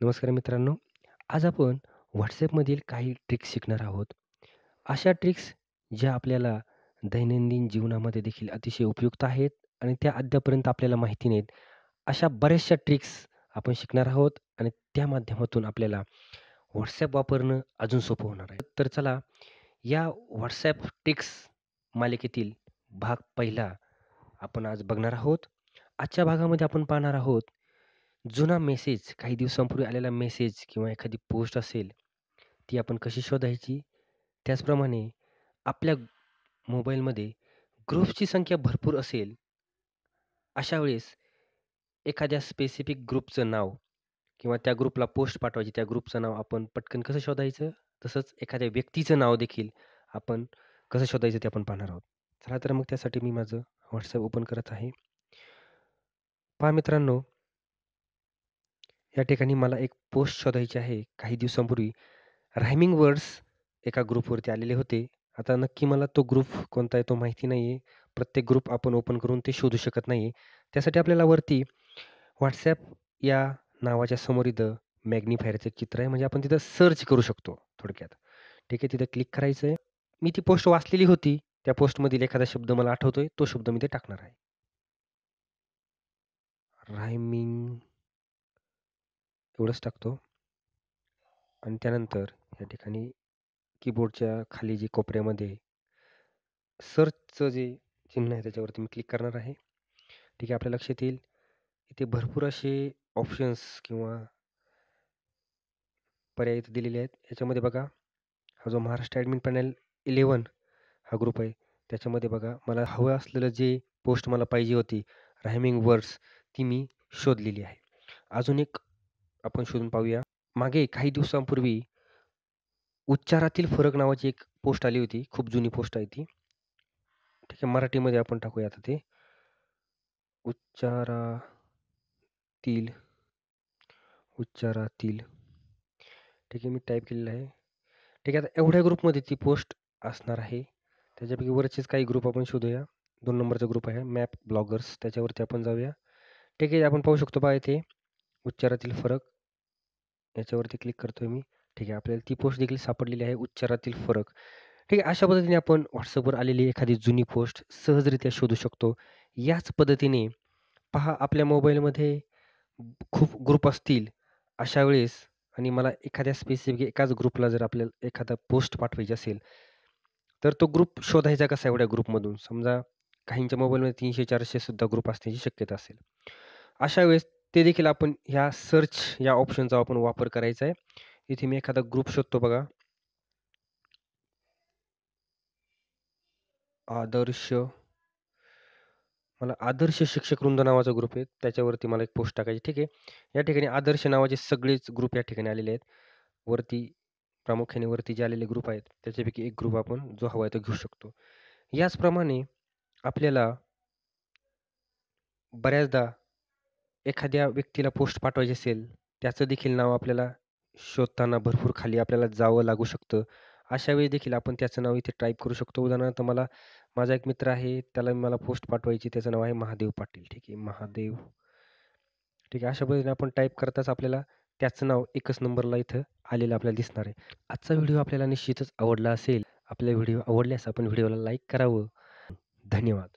नमस्कार मित्रांनो. आज आपण व्हॉट्सॲपमधील काही ट्रिक्स शिकणार आहोत. अशा ट्रिक्स ज्या आपल्याला दैनंदिन जीवनामध्ये देखील अतिशय उपयुक्त आहेत आणि त्या अद्यापर्यंत आपल्याला माहिती नाहीत. अशा बऱ्याचशा ट्रिक्स आपण शिकणार आहोत आणि त्या माध्यमातून आपल्याला व्हॉट्सॲप वापरणं अजून सोपं होणार आहे. तर चला या व्हॉट्सॲप ट्रिक्स मालिकेतील भाग पहिला आपण आज बघणार आहोत. आजच्या भागामध्ये आपण पाहणार आहोत जुना मेसेज काही दिवसांपूर्वी आलेला मेसेज किंवा एखादी पोस्ट असेल, ती आपण कशी शोधायची? त्याचप्रमाणे आपल्या मोबाईलमध्ये ग्रुप्सची संख्या भरपूर असेल अशा वेळेस एखाद्या स्पेसिफिक ग्रुपचं नाव किंवा त्या ग्रुपला पोस्ट पाठवायची, त्या ग्रुपचं नाव आपण पटकन कसं शोधायचं? तसंच एखाद्या व्यक्तीचं नाव देखील आपण कसं शोधायचं ते आपण पाहणार आहोत. चला तर मग त्यासाठी मी माझं WhatsApp ओपन करत आहे. पहा मित्रांनो या ठिकाणी मला एक पोस्ट शोधायची आहे. काही दिवसांपूर्वी रायमिंग वर्ड्स एका ग्रुपवरती आलेले होते. आता नक्की मला तो ग्रुप कोणता आहे तो माहिती नाही आहे प्रत्येक ग्रुप आपण ओपन करून ते शोधू शकत नाही. त्यासाठी आपल्याला वरती व्हॉट्सॲप या नावाच्या समोर इथं मॅग्निफायरचं चित्र आहे. म्हणजे आपण तिथं सर्च करू शकतो थोडक्यात. ठीक आहे. तिथं क्लिक करायचं आहे मी ती पोस्ट वाचलेली होती. त्या पोस्टमधील एखादा शब्द मला आठवतोय. तो शब्द मी ते टाकणार आहे. रायमिंग एवढंच टाकतो. आणि त्यानंतर या ठिकाणी कीबोर्डच्या खाली जे कोपऱ्यामध्ये सर्चचं जे चिन्ह आहे त्याच्यावरती मी क्लिक करणार आहे. ठीक आहे. आपल्या लक्षात येईल इथे भरपूर असे ऑप्शन्स किंवा पर्याय इथे दिलेले आहेत. याच्यामध्ये बघा हा जो महाराष्ट्र ॲडमिन पॅनल 11 हा ग्रुप आहे. त्याच्यामध्ये बघा मला हवं असलेलं जे पोस्ट मला पाहिजे होती रायमिंग वर्ड्स ती मी शोधलेली आहे. अजून एक आपण शोधून पाहूया. मागे काही दिवसांपूर्वी उच्चारातील फरक नावाची एक पोस्ट आली होती. खूप जुनी पोस्ट आहे ती. ठीक आहे. मराठीमध्ये आपण टाकूया आता ते. उच्चारातील उच्चारातील ठीक आहे. मी टाईप केलेलं आहे. ठीक आहे. आता एवढ्या ग्रुपमध्ये ती पोस्ट असणार आहे. त्याच्यापैकी वरचेच काही ग्रुप आपण शोधूया. दोन नंबरचा ग्रुप आहे मॅप ब्लॉगर्स त्याच्यावरती आपण जाऊया. ठीक आहे. आपण पाहू शकतो पहा इथे उच्चारातील फरक याच्यावरती क्लिक करतोय मी. ठीक आहे. आपल्याला ती पोस्ट देखील सापडलेली आहे उच्चारातील फरक. ठीक आहे. अशा पद्धतीने आपण व्हॉट्सअपवर आलेली एखादी जुनी पोस्ट सहजरित्या शोधू शकतो. याच पद्धतीने पहा आपल्या मोबाईलमध्ये खूप ग्रुप असतील. अशा वेळेस आणि मला एखाद्या स्पेसिफिक एकाच ग्रुपला जर आपल्याला एखादा पोस्ट पाठवायची असेल, तर तो ग्रुप शोधायचा कसा एवढ्या ग्रुपमधून? समजा काहींच्या मोबाईलमध्ये 300-400 सुद्धा ग्रुप असण्याची शक्यता असेल. अशा वेळेस ते देखील आपण ह्या सर्च या ऑप्शनचा आपण वापर करायचा आहे. इथे मी एखादा ग्रुप शोधतो बघा. आदर्श मला आदर्श शिक्षक वृंद नावाचा ग्रुप आहे. त्याच्यावरती मला एक पोस्ट टाकायची. ठीक आहे. या ठिकाणी आदर्श नावाचे सगळेच ग्रुप या ठिकाणी आलेले आहेत. वरती प्रामुख्याने वरती जे आलेले ग्रुप आहेत त्याच्यापैकी एक ग्रुप आपण जो हवा आहे तो घेऊ शकतो. याचप्रमाणे आपल्याला बऱ्याचदा एखाद्या व्यक्तीला पोस्ट पाठवायची असेल, त्याचं देखील नाव आपल्याला शोधताना भरपूर खाली आपल्याला जावं लागू शकतं. अशा वेळी देखील आपण त्याचं नाव इथे टाईप करू शकतो. उदाहरणार्थ मला माझा एक मित्र आहे. त्याला मला पोस्ट पाठवायची. त्याचं नाव आहे महादेव पाटील. ठीक आहे. महादेव ठीक आहे. अशा पद्धतीने आपण टाईप करताच आपल्याला त्याचं नाव एकच नंबरला इथं आलेलं आपल्याला दिसणार आहे. आजचा व्हिडिओ आपल्याला निश्चितच आवडला असेल. आपला व्हिडिओ आवडल्यास आपण व्हिडिओला लाईक करावं. धन्यवाद.